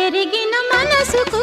ఎరిగిన మనసుకు